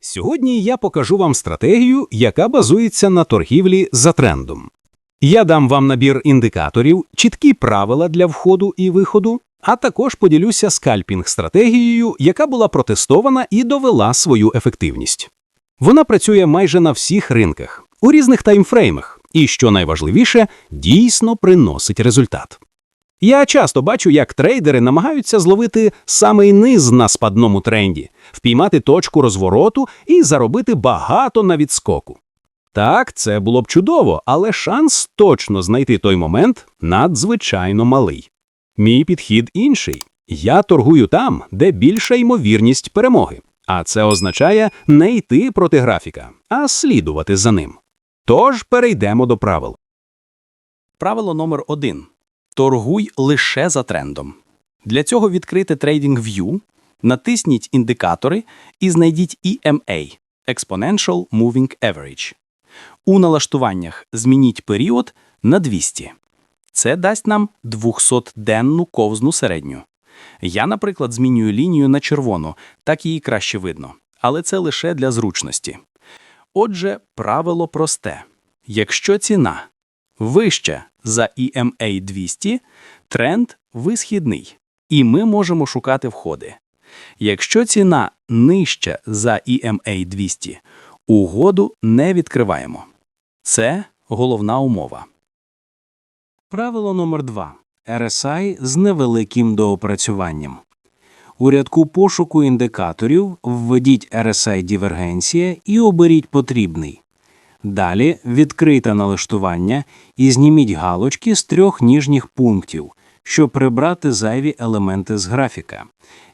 Сьогодні я покажу вам стратегію, яка базується на торгівлі за трендом. Я дам вам набір індикаторів, чіткі правила для входу і виходу, а також поділюся скальпінг-стратегією, яка була протестована і довела свою ефективність. Вона працює майже на всіх ринках, у різних таймфреймах, і, що найважливіше, дійсно приносить результат. Я часто бачу, як трейдери намагаються зловити самий низ на спадному тренді, впіймати точку розвороту і заробити багато на відскоку. Так, це було б чудово, але шанс точно знайти той момент надзвичайно малий. Мій підхід інший. Я торгую там, де більша ймовірність перемоги. А це означає не йти проти графіка, а слідувати за ним. Тож перейдемо до правил. Правило номер один. Торгуй лише за трендом. Для цього відкрити TradingView, натисніть індикатори і знайдіть EMA – Exponential Moving Average. У налаштуваннях змініть період на 200. Це дасть нам 200-денну ковзну середню. Я, наприклад, змінюю лінію на червону, так її краще видно. Але це лише для зручності. Отже, правило просте. Якщо ціна вища за EMA 200, тренд висхідний, і ми можемо шукати входи. Якщо ціна нижча за EMA 200, угоду не відкриваємо. Це головна умова. Правило номер 2. RSI з невеликим доопрацюванням. У рядку пошуку індикаторів введіть RSI дивергенція і оберіть потрібний. Далі відкрийте налаштування і зніміть галочки з трьох ніжніх пунктів, щоб прибрати зайві елементи з графіка.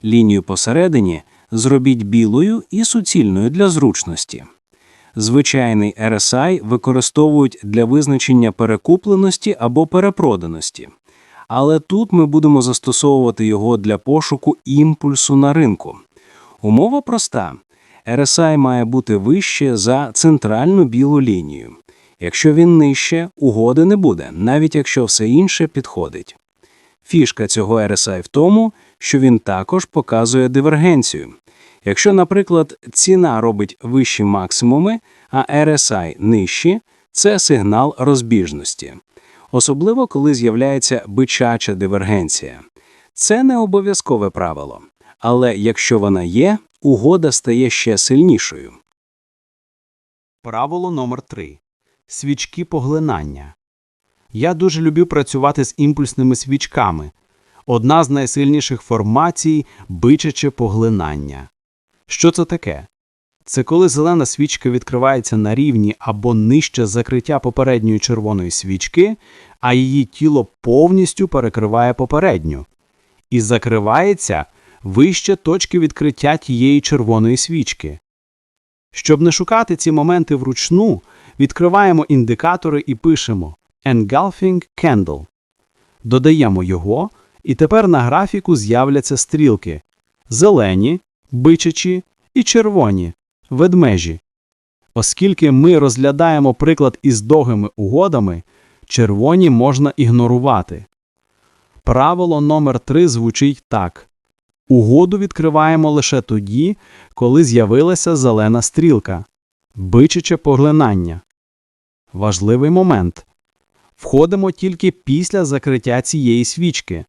Лінію посередині зробіть білою і суцільною для зручності. Звичайний RSI використовують для визначення перекупленості або перепроданості. Але тут ми будемо застосовувати його для пошуку імпульсу на ринку. Умова проста. RSI має бути вище за центральну білу лінію. Якщо він нижче, угоди не буде, навіть якщо все інше підходить. Фішка цього RSI в тому, що він також показує дивергенцію. Якщо, наприклад, ціна робить вищі максимуми, а RSI нижчі, це сигнал розбіжності. Особливо, коли з'являється бичача дивергенція. Це не обов'язкове правило, але якщо вона є, угода стає ще сильнішою. Правило номер 3. Свічки поглинання. Я дуже люблю працювати з імпульсними свічками. Одна з найсильніших формацій бичаче поглинання. Що це таке? Це коли зелена свічка відкривається на рівні або нижче закриття попередньої червоної свічки, а її тіло повністю перекриває попередню. І закривається вище точки відкриття тієї червоної свічки. Щоб не шукати ці моменти вручну, відкриваємо індикатори і пишемо Engulfing Candle. Додаємо його, і тепер на графіку з'являться стрілки зелені, бичачі і червоні ведмежі. Оскільки ми розглядаємо приклад із довгими угодами, червоні можна ігнорувати. Правило номер 3 звучить так. Угоду відкриваємо лише тоді, коли з'явилася зелена стрілка. Бичаче поглинання. Важливий момент. Входимо тільки після закриття цієї свічки.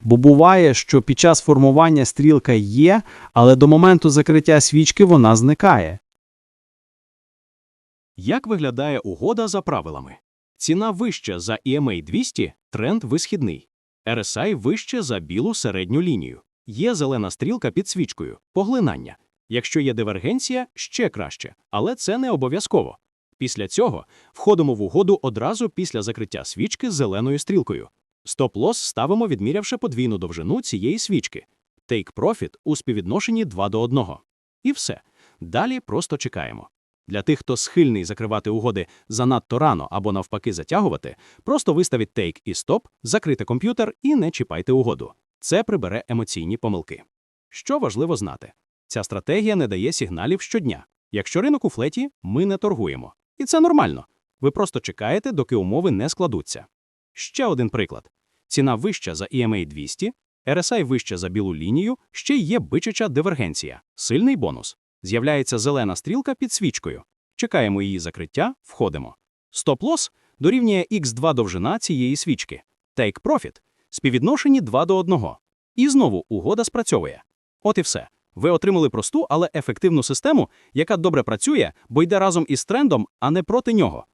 Бо буває, що під час формування стрілка є, але до моменту закриття свічки вона зникає. Як виглядає угода за правилами? Ціна вища за EMA 200 – тренд висхідний. RSI вище за білу середню лінію. Є зелена стрілка під свічкою – поглинання. Якщо є дивергенція – ще краще, але це не обов'язково. Після цього входимо в угоду одразу після закриття свічки зеленою стрілкою. Стоп-лосс ставимо, відмірявши подвійну довжину цієї свічки. Take profit у співвідношенні 2 до 1. І все. Далі просто чекаємо. Для тих, хто схильний закривати угоди занадто рано або навпаки затягувати, просто виставіть take і stop, закрити комп'ютер і не чіпайте угоду. Це прибере емоційні помилки. Що важливо знати? Ця стратегія не дає сигналів щодня. Якщо ринок у флеті, ми не торгуємо. І це нормально. Ви просто чекаєте, доки умови не складуться. Ще один приклад. Ціна вища за EMA 200, RSI вища за білу лінію, ще є бичача дивергенція, сильний бонус. З'являється зелена стрілка під свічкою. Чекаємо її закриття, входимо. Стоп-лосс дорівнює x2 довжина цієї свічки. Take profit – співвідношенні 2 до 1. І знову угода спрацьовує. От і все. Ви отримали просту, але ефективну систему, яка добре працює, бо йде разом із трендом, а не проти нього.